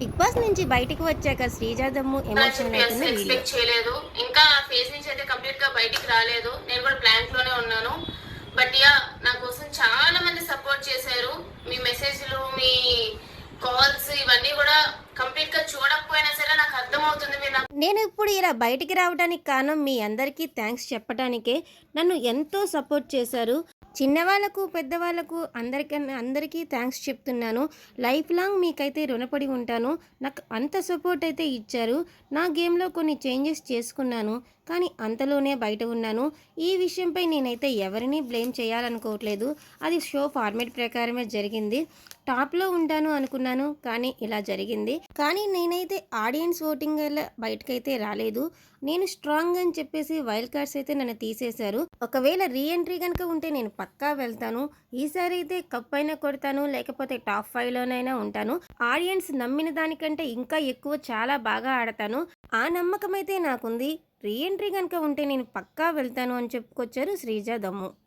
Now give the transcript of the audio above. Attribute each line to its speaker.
Speaker 1: Big boss నుంచి బయటికి వచ్చాక శ్రీజాదమ్ము ఎమోషన్ అవుతున్న వీడియో.
Speaker 2: ఎక్స్పెక్ట్ చేయలేదు. ఇంకా ఫేజ్ నుంచి అయితే కంప్లీట్గా బయటికి రాలేదు. నేను కూడా బ్లాంక్లోనే ఉన్నాను. బట్ యా నా కోసం చాలా మంది సపోర్ట్ చేశారు. మీ మెసేజ్లు మీ కాల్స్ ఇవన్నీ కూడా కంప్లీట్గా చూడకపోయినా సరే నాకు అర్థమవుతుంది మీరు నాకు
Speaker 1: నేను ఇప్పుడు ఇలా బయటికి రావడానికి కారణం మీ అందరికీ థ్యాంక్స్ చెప్పడానికే నన్ను ఎంతో సపోర్ట్ చేశారు. చిన్నవాళ్ళకు పెద్దవాళ్ళకు అందరికీ అందరికీ థ్యాంక్స్ చెప్తున్నాను. లైఫ్ లాంగ్ మీకైతే రుణపడి ఉంటాను. నాకు అంత సపోర్ట్ అయితే ఇచ్చారు. నా గేమ్లో కొన్ని చేంజెస్ చేసుకున్నాను. కానీ అంతలోనే బయట ఉన్నాను. ఈ విషయంపై నేనైతే ఎవరిని బ్లేమ్ చేయాలనుకోవట్లేదు. అది షో ఫార్మేట్ ప్రకారమే జరిగింది. టాప్లో ఉంటాను అనుకున్నాను. కానీ ఇలా జరిగింది. కానీ నేనైతే ఆడియన్స్ ఓటింగ్ వల్ల అయితే రాలేదు. నేను స్ట్రాంగ్ అని చెప్పేసి వైల్డ్ కార్డ్స్ అయితే నన్ను తీసేశారు. ఒకవేళ రీఎంట్రీ కనుక ఉంటే నేను పక్కా వెళ్తాను. ఈసారి అయితే కప్ అయినా కొడతాను లేకపోతే టాప్ ఫైవ్లోనైనా ఉంటాను. ఆడియన్స్ నమ్మిన దానికంటే ఇంకా ఎక్కువ చాలా బాగా ఆడతాను. ఆ నమ్మకం అయితే నాకుంది. రీఎంట్రీ కనుక ఉంటే నేను పక్కా వెళ్తాను అని చెప్పుకొచ్చారు శ్రీజా దమ్ము.